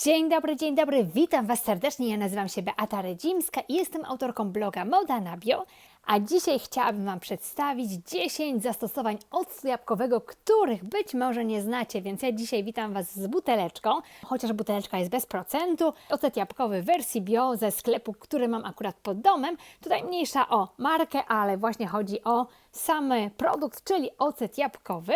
Dzień dobry, dzień dobry, witam Was serdecznie. Ja nazywam się Beata Redzimska i jestem autorką bloga Moda na Bio. A dzisiaj chciałabym Wam przedstawić 10 zastosowań octu jabłkowego, których być może nie znacie, więc ja dzisiaj witam Was z buteleczką, chociaż buteleczka jest bez procentu. Ocet jabłkowy w wersji bio ze sklepu, który mam akurat pod domem. Tutaj mniejsza o markę, ale właśnie chodzi o sam produkt, czyli ocet jabłkowy.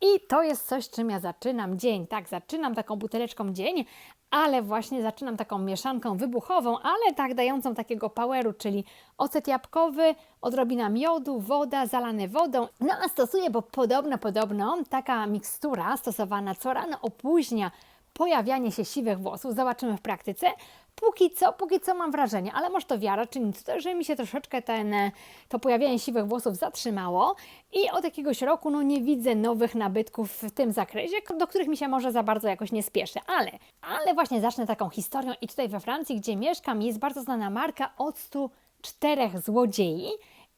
I to jest coś, czym ja zaczynam dzień. Tak, zaczynam taką buteleczką dzień, ale właśnie zaczynam taką mieszanką wybuchową, ale tak dającą takiego poweru, czyli ocet jabłkowy, odrobina miodu, woda, zalane wodą. No a stosuję, bo podobno, podobno taka mikstura stosowana co rano opóźnia pojawianie się siwych włosów. Zobaczymy w praktyce. Póki co, póki co mam wrażenie, ale może to wiara, czy nic, że mi się troszeczkę ten, to pojawianie siwych włosów zatrzymało i od jakiegoś roku no, nie widzę nowych nabytków w tym zakresie, do których mi się może za bardzo jakoś nie spieszy, ale, ale właśnie zacznę taką historią i tutaj we Francji, gdzie mieszkam, jest bardzo znana marka octu czterech złodziei,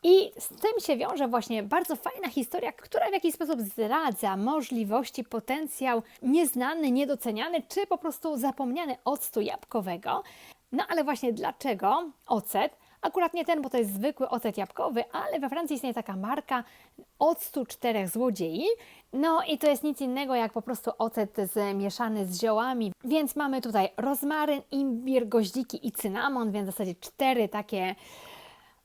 i z tym się wiąże właśnie bardzo fajna historia, która w jakiś sposób zdradza możliwości, potencjał nieznany, niedoceniany, czy po prostu zapomniany octu jabłkowego. No ale właśnie dlaczego ocet? Akurat nie ten, bo to jest zwykły ocet jabłkowy, ale we Francji istnieje taka marka octu czterech złodziei. No i to jest nic innego jak po prostu ocet zmieszany z ziołami. Więc mamy tutaj rozmaryn, imbir, goździki i cynamon, więc w zasadzie cztery takie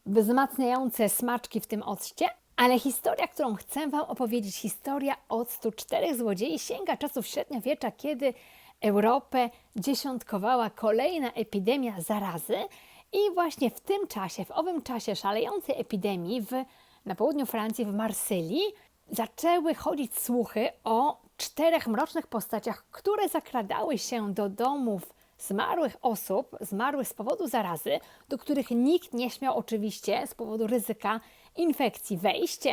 wzmacniające smaczki w tym occie. Ale historia, którą chcę Wam opowiedzieć, historia octu czterech złodziei, sięga czasów średniowiecza, kiedy Europę dziesiątkowała kolejna epidemia zarazy. I właśnie w tym czasie, w owym czasie szalejącej epidemii w, na południu Francji, w Marsylii, zaczęły chodzić słuchy o czterech mrocznych postaciach, które zakradały się do domów zmarłych osób, zmarłych z powodu zarazy, do których nikt nie śmiał oczywiście z powodu ryzyka infekcji wejść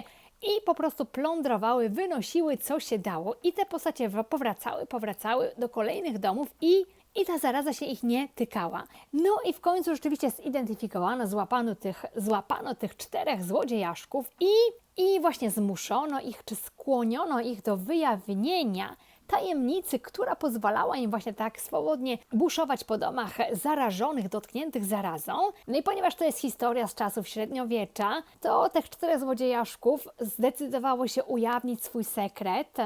i po prostu plądrowały, wynosiły co się dało i te postacie powracały, powracały do kolejnych domów i i ta zaraza się ich nie tykała. No i w końcu rzeczywiście zidentyfikowano, złapano tych, złapano tych czterech złodziejaszków i, i właśnie zmuszono ich, czy skłoniono ich do wyjawnienia tajemnicy, która pozwalała im właśnie tak swobodnie buszować po domach zarażonych, dotkniętych zarazą. No i ponieważ to jest historia z czasów średniowiecza, to tych czterech złodziejaszków zdecydowało się ujawnić swój sekret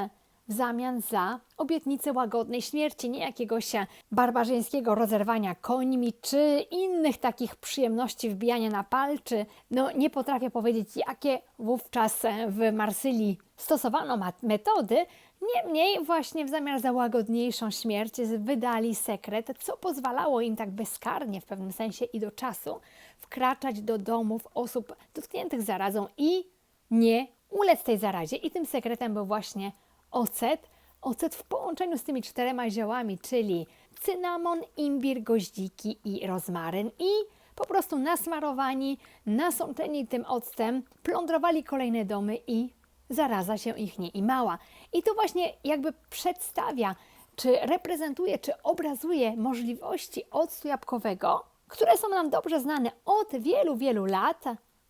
w zamian za obietnicę łagodnej śmierci, nie jakiegoś barbarzyńskiego rozerwania końmi, czy innych takich przyjemności wbijania na palczy. No nie potrafię powiedzieć, jakie wówczas w Marsylii stosowano metody, Niemniej właśnie w zamiar za łagodniejszą śmierć wydali sekret, co pozwalało im tak bezkarnie w pewnym sensie i do czasu wkraczać do domów osób dotkniętych zarazą i nie ulec tej zarazie. I tym sekretem był właśnie ocet. Ocet w połączeniu z tymi czterema ziołami, czyli cynamon, imbir, goździki i rozmaryn i po prostu nasmarowani, nasączeni tym octem, plądrowali kolejne domy i zaraza się ich nie imała. I to właśnie jakby przedstawia, czy reprezentuje, czy obrazuje możliwości octu jabłkowego, które są nam dobrze znane od wielu, wielu lat,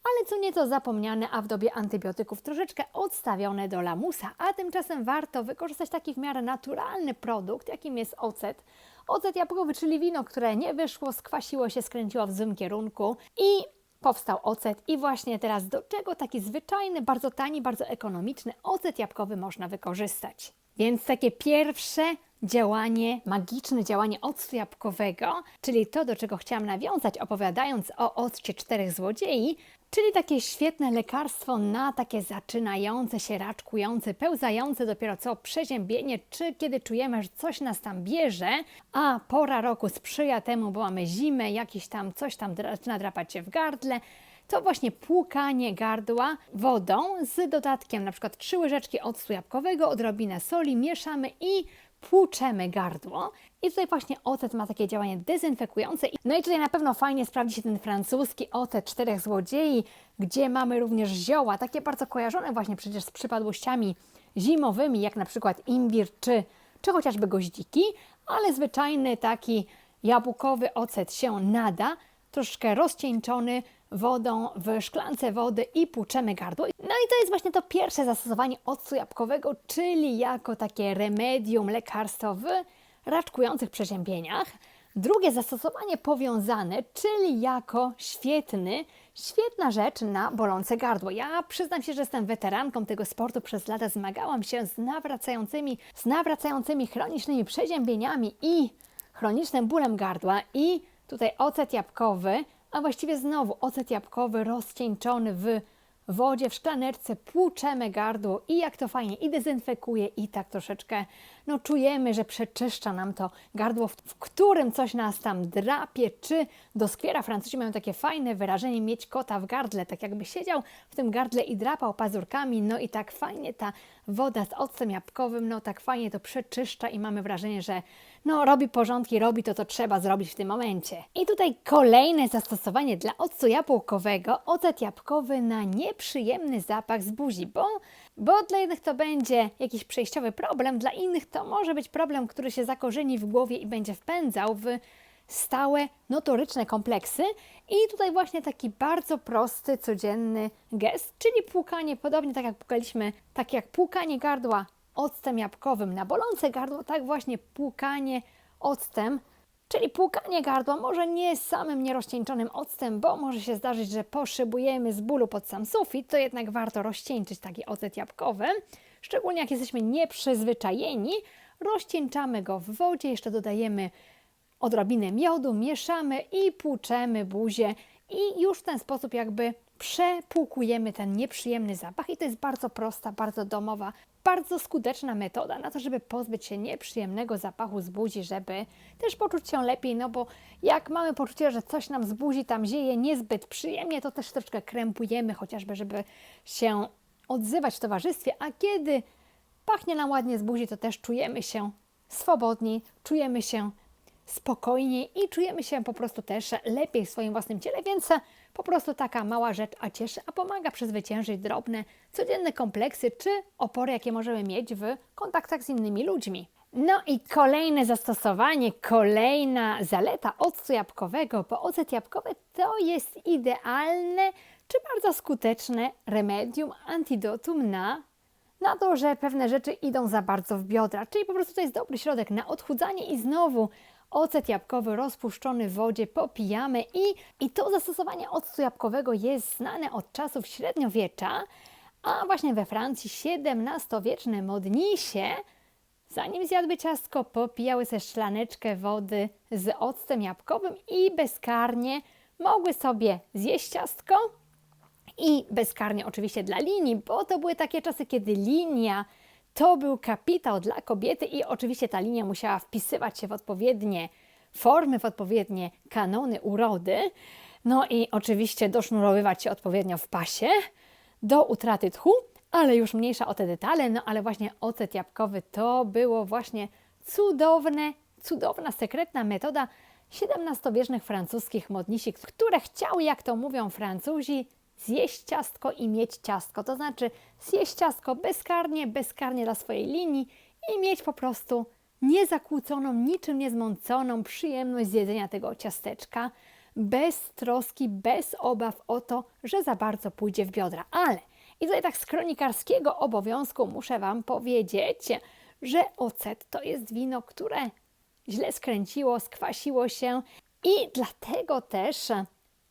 ale co nieco zapomniane, a w dobie antybiotyków troszeczkę odstawione do lamusa, a tymczasem warto wykorzystać taki w miarę naturalny produkt, jakim jest ocet. Ocet jabłkowy, czyli wino, które nie wyszło, skwasiło się, skręciło w złym kierunku i powstał ocet i właśnie teraz do czego taki zwyczajny, bardzo tani, bardzo ekonomiczny ocet jabłkowy można wykorzystać. Więc takie pierwsze działanie, magiczne działanie octu jabłkowego, czyli to, do czego chciałam nawiązać, opowiadając o occie czterech złodziei, czyli takie świetne lekarstwo na takie zaczynające się, raczkujące, pełzające dopiero co przeziębienie, czy kiedy czujemy, że coś nas tam bierze, a pora roku sprzyja temu, bo mamy zimę, jakieś tam coś tam zaczyna drapać się w gardle, to właśnie płukanie gardła wodą z dodatkiem na przykład trzy łyżeczki octu jabłkowego, odrobinę soli, mieszamy i płuczemy gardło. I tutaj właśnie ocet ma takie działanie dezynfekujące. No i tutaj na pewno fajnie sprawdzi się ten francuski ocet czterech złodziei, gdzie mamy również zioła, takie bardzo kojarzone właśnie przecież z przypadłościami zimowymi, jak na przykład imbir czy, czy chociażby goździki, ale zwyczajny taki jabłkowy ocet się nada, troszkę rozcieńczony, wodą w szklance wody i płuczemy gardło. No i to jest właśnie to pierwsze zastosowanie octu jabłkowego, czyli jako takie remedium lekarstwo w raczkujących przeziębieniach. Drugie zastosowanie powiązane, czyli jako świetny, świetna rzecz na bolące gardło. Ja przyznam się, że jestem weteranką tego sportu. Przez lata zmagałam się z nawracającymi, z nawracającymi chronicznymi przeziębieniami i chronicznym bólem gardła i tutaj ocet jabłkowy, a właściwie znowu ocet jabłkowy rozcieńczony w wodzie, w szklaneczce, płuczemy gardło i jak to fajnie i dezynfekuje i tak troszeczkę, no czujemy, że przeczyszcza nam to gardło, w, którym coś nas tam drapie, czy doskwiera. Francuzi mają takie fajne wyrażenie mieć kota w gardle, tak jakby siedział w tym gardle i drapał pazurkami, no i tak fajnie ta woda z octem jabłkowym, no tak fajnie to przeczyszcza i mamy wrażenie, że no robi porządki, robi to, co trzeba zrobić w tym momencie. I tutaj kolejne zastosowanie dla octu jabłkowego, ocet jabłkowy na nieprzyjemny zapach z buzi, bo, bo dla jednych to będzie jakiś przejściowy problem, dla innych to może być problem, który się zakorzeni w głowie i będzie wpędzał w stałe, notoryczne kompleksy. I tutaj właśnie taki bardzo prosty, codzienny gest, czyli płukanie, podobnie tak jak płukaliśmy, tak jak płukanie gardła octem jabłkowym na bolące gardło, tak właśnie płukanie octem, czyli płukanie gardła, może nie samym nierozcieńczonym octem, bo może się zdarzyć, że poszybujemy z bólu pod sam sufit, to jednak warto rozcieńczyć taki ocet jabłkowy, szczególnie jak jesteśmy nieprzyzwyczajeni. Rozcieńczamy go w wodzie, jeszcze dodajemy odrobinę miodu, mieszamy i płuczemy buzię i już w ten sposób jakby przepłukujemy ten nieprzyjemny zapach i to jest bardzo prosta, bardzo domowa, bardzo skuteczna metoda na to, żeby pozbyć się nieprzyjemnego zapachu z buzi, żeby też poczuć się lepiej, no bo jak mamy poczucie, że coś nam z buzi tam zieje niezbyt przyjemnie, to też troszeczkę krępujemy, chociażby żeby się odzywać w towarzystwie, a kiedy pachnie nam ładnie z buzi, to też czujemy się swobodni, czujemy się spokojniej i czujemy się po prostu też lepiej w swoim własnym ciele, więc po prostu taka mała rzecz, a cieszy, a pomaga przezwyciężyć drobne, codzienne kompleksy czy opory, jakie możemy mieć w kontaktach z innymi ludźmi. No i kolejne zastosowanie, kolejna zaleta octu jabłkowego, bo ocet jabłkowy to jest idealne czy bardzo skuteczne remedium, antidotum na na to, że pewne rzeczy idą za bardzo w biodra, czyli po prostu to jest dobry środek na odchudzanie i znowu ocet jabłkowy rozpuszczony w wodzie popijamy i, i to zastosowanie octu jabłkowego jest znane od czasów średniowiecza, a właśnie we Francji XVII-wieczne modnisie, zanim zjadły ciastko, popijały ze szklaneczkę wody z octem jabłkowym i bezkarnie mogły sobie zjeść ciastko. I bezkarnie oczywiście dla linii, bo to były takie czasy, kiedy linia to był kapitał dla kobiety i oczywiście ta linia musiała wpisywać się w odpowiednie formy, w odpowiednie kanony urody. No i oczywiście dosznurowywać się odpowiednio w pasie do utraty tchu, ale już mniejsza o te detale. No ale właśnie ocet jabłkowy to było właśnie cudowne, cudowna, sekretna metoda XVII-wiecznych francuskich modnisi, które chciały, jak to mówią Francuzi, zjeść ciastko i mieć ciastko. To znaczy zjeść ciastko bezkarnie, bezkarnie dla swojej linii i mieć po prostu niezakłóconą, niczym niezmąconą przyjemność zjedzenia tego ciasteczka, bez troski, bez obaw o to, że za bardzo pójdzie w biodra. Ale i tutaj tak z kronikarskiego obowiązku muszę Wam powiedzieć, że ocet to jest wino, które źle skręciło, skwasiło się i dlatego też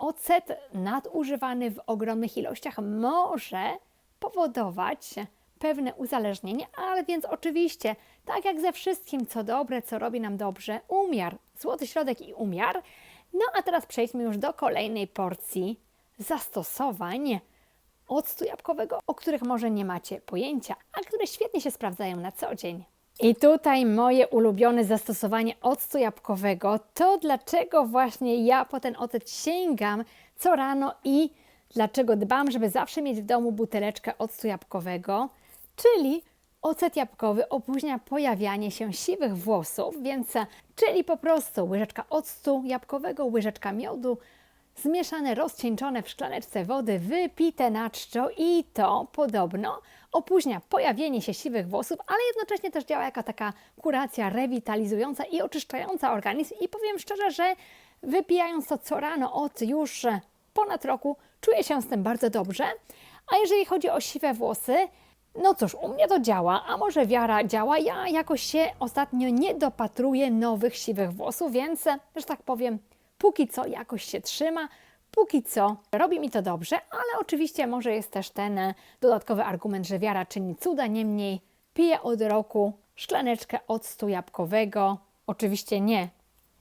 ocet nadużywany w ogromnych ilościach może powodować pewne uzależnienie, ale więc oczywiście, tak jak ze wszystkim, co dobre, co robi nam dobrze, umiar, złoty środek i umiar. No a teraz przejdźmy już do kolejnej porcji zastosowań octu jabłkowego, o których może nie macie pojęcia, a które świetnie się sprawdzają na co dzień. I tutaj moje ulubione zastosowanie octu jabłkowego to dlaczego właśnie ja po ten ocet sięgam co rano i dlaczego dbam, żeby zawsze mieć w domu buteleczkę octu jabłkowego, czyli ocet jabłkowy opóźnia pojawianie się siwych włosów, więc czyli po prostu łyżeczka octu jabłkowego, łyżeczka miodu, zmieszane, rozcieńczone w szklaneczce wody, wypite na czczo i to podobno opóźnia pojawienie się siwych włosów, ale jednocześnie też działa jako taka kuracja rewitalizująca i oczyszczająca organizm i powiem szczerze, że wypijając to co rano od już ponad roku, czuję się z tym bardzo dobrze. A jeżeli chodzi o siwe włosy, No cóż, u mnie to działa, a może wiara działa. Ja jakoś się ostatnio nie dopatruję nowych siwych włosów, więc, że tak powiem, póki co jakoś się trzyma. Póki co robi mi to dobrze, ale oczywiście może jest też ten e, dodatkowy argument, że wiara czyni cuda. Niemniej piję od roku szklaneczkę octu jabłkowego. Oczywiście nie,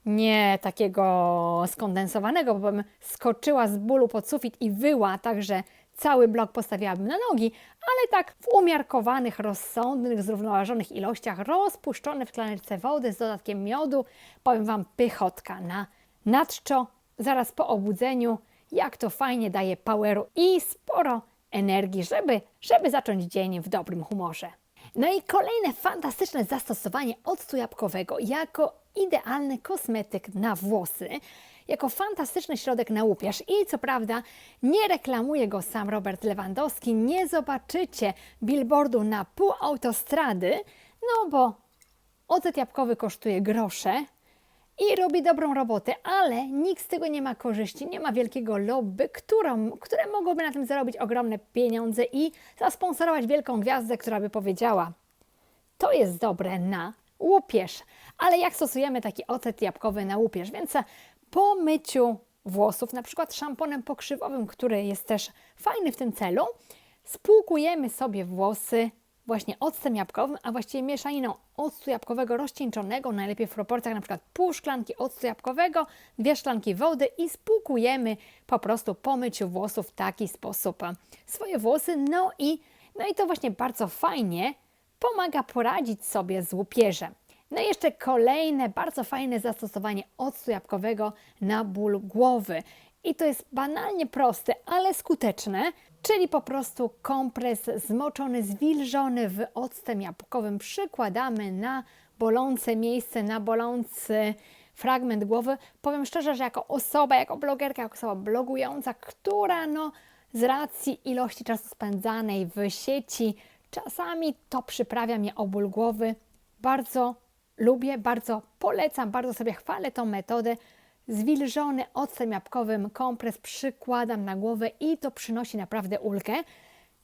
nie takiego skondensowanego, bo bym skoczyła z bólu pod sufit i wyła, także cały blok postawiłabym na nogi, ale tak w umiarkowanych, rozsądnych, zrównoważonych ilościach, rozpuszczone w szklaneczce wody z dodatkiem miodu. Powiem Wam, pychotka na nadczo, zaraz po obudzeniu, jak to fajnie daje poweru i sporo energii, żeby, żeby zacząć dzień w dobrym humorze. No i kolejne fantastyczne zastosowanie octu jabłkowego jako idealny kosmetyk na włosy, jako fantastyczny środek na łupież i co prawda nie reklamuje go sam Robert Lewandowski, nie zobaczycie billboardu na pół autostrady, no bo ocet jabłkowy kosztuje grosze, i robi dobrą robotę, ale nikt z tego nie ma korzyści, nie ma wielkiego lobby, którą, które mogłoby na tym zarobić ogromne pieniądze i zasponsorować wielką gwiazdę, która by powiedziała: To jest dobre na łupież. Ale jak stosujemy taki ocet jabłkowy na łupież? Więc po myciu włosów, na przykład szamponem pokrzywowym, który jest też fajny w tym celu, spłukujemy sobie włosy właśnie octem jabłkowym, a właściwie mieszaniną octu jabłkowego rozcieńczonego, najlepiej w proporcjach przykład pół szklanki octu jabłkowego, dwie szklanki wody i spłukujemy po prostu po myciu włosów w taki sposób swoje włosy. No i, no i to właśnie bardzo fajnie pomaga poradzić sobie z łupieżem. No i jeszcze kolejne bardzo fajne zastosowanie octu jabłkowego na ból głowy. I to jest banalnie proste, ale skuteczne, czyli po prostu kompres zmoczony, zwilżony w octem jabłkowym przykładamy na bolące miejsce, na bolący fragment głowy. Powiem szczerze, że jako osoba, jako blogerka, jako osoba blogująca, która no z racji ilości czasu spędzanej w sieci, czasami to przyprawia mnie o ból głowy. Bardzo lubię, bardzo polecam, bardzo sobie chwalę tą metodę zwilżony octem jabłkowym kompres przykładam na głowę i to przynosi naprawdę ulgę.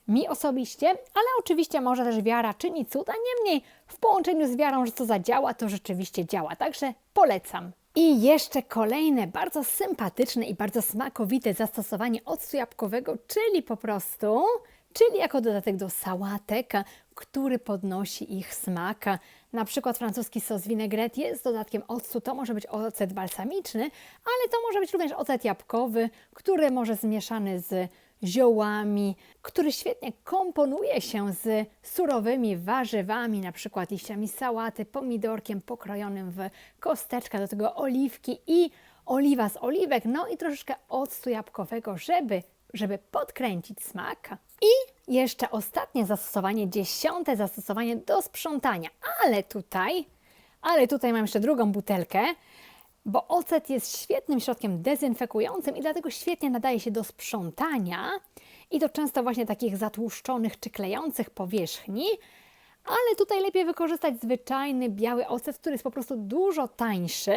Mi osobiście, ale oczywiście może też wiara czyni cuda, niemniej w połączeniu z wiarą, że to zadziała, to rzeczywiście działa, także polecam. I jeszcze kolejne bardzo sympatyczne i bardzo smakowite zastosowanie octu jabłkowego, czyli po prostu, czyli jako dodatek do sałatek, który podnosi ich smak. Na przykład francuski sos vinaigrette jest dodatkiem octu, to może być ocet balsamiczny, ale to może być również ocet jabłkowy, który może zmieszany z ziołami, który świetnie komponuje się z surowymi warzywami, na przykład liściami sałaty, pomidorkiem pokrojonym w kosteczkę, do tego oliwki i oliwa z oliwek, no i troszeczkę octu jabłkowego, żeby, żeby podkręcić smak. I jeszcze ostatnie zastosowanie, dziesiąte zastosowanie do sprzątania, ale tutaj, ale tutaj mam jeszcze drugą butelkę, bo ocet jest świetnym środkiem dezynfekującym i dlatego świetnie nadaje się do sprzątania i to często właśnie takich zatłuszczonych czy klejących powierzchni, ale tutaj lepiej wykorzystać zwyczajny biały ocet, który jest po prostu dużo tańszy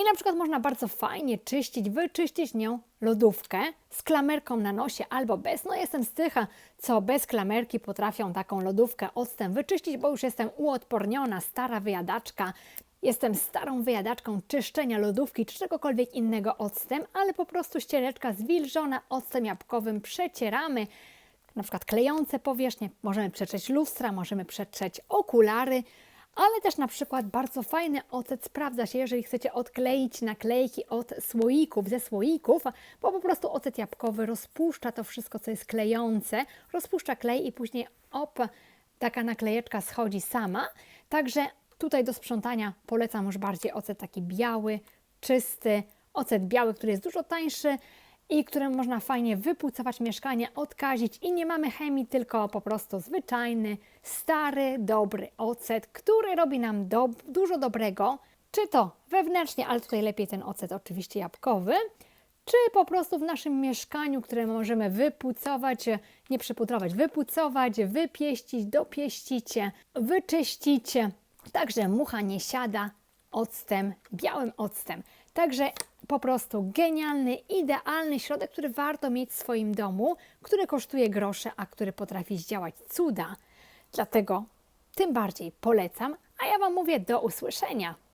i na przykład można bardzo fajnie czyścić, wyczyścić nią lodówkę z klamerką na nosie albo bez. No jestem z tych, co bez klamerki potrafią taką lodówkę octem wyczyścić, bo już jestem uodporniona, stara wyjadaczka. Jestem starą wyjadaczką czyszczenia lodówki czy czegokolwiek innego octem, ale po prostu ściereczka zwilżona octem jabłkowym przecieramy na przykład klejące powierzchnie, możemy przetrzeć lustra, możemy przetrzeć okulary, ale też na przykład bardzo fajny ocet sprawdza się, jeżeli chcecie odkleić naklejki od słoików, ze słoików, bo po prostu ocet jabłkowy rozpuszcza to wszystko, co jest klejące, rozpuszcza klej i później op, taka naklejeczka schodzi sama. Także tutaj do sprzątania polecam już bardziej ocet taki biały, czysty, ocet biały, który jest dużo tańszy, i którym można fajnie wypłucować mieszkanie, odkazić i nie mamy chemii, tylko po prostu zwyczajny, stary, dobry ocet, który robi nam do, dużo dobrego, czy to wewnętrznie, ale tutaj lepiej ten ocet oczywiście jabłkowy, czy po prostu w naszym mieszkaniu, które możemy wypłucować, nie przypudrować, wypłucować, wypieścić, dopieścić, wyczyścić. Także mucha nie siada octem, białym octem. Także po prostu genialny, idealny środek, który warto mieć w swoim domu, który kosztuje grosze, a który potrafi zdziałać cuda. Dlatego tym bardziej polecam, a ja Wam mówię do usłyszenia.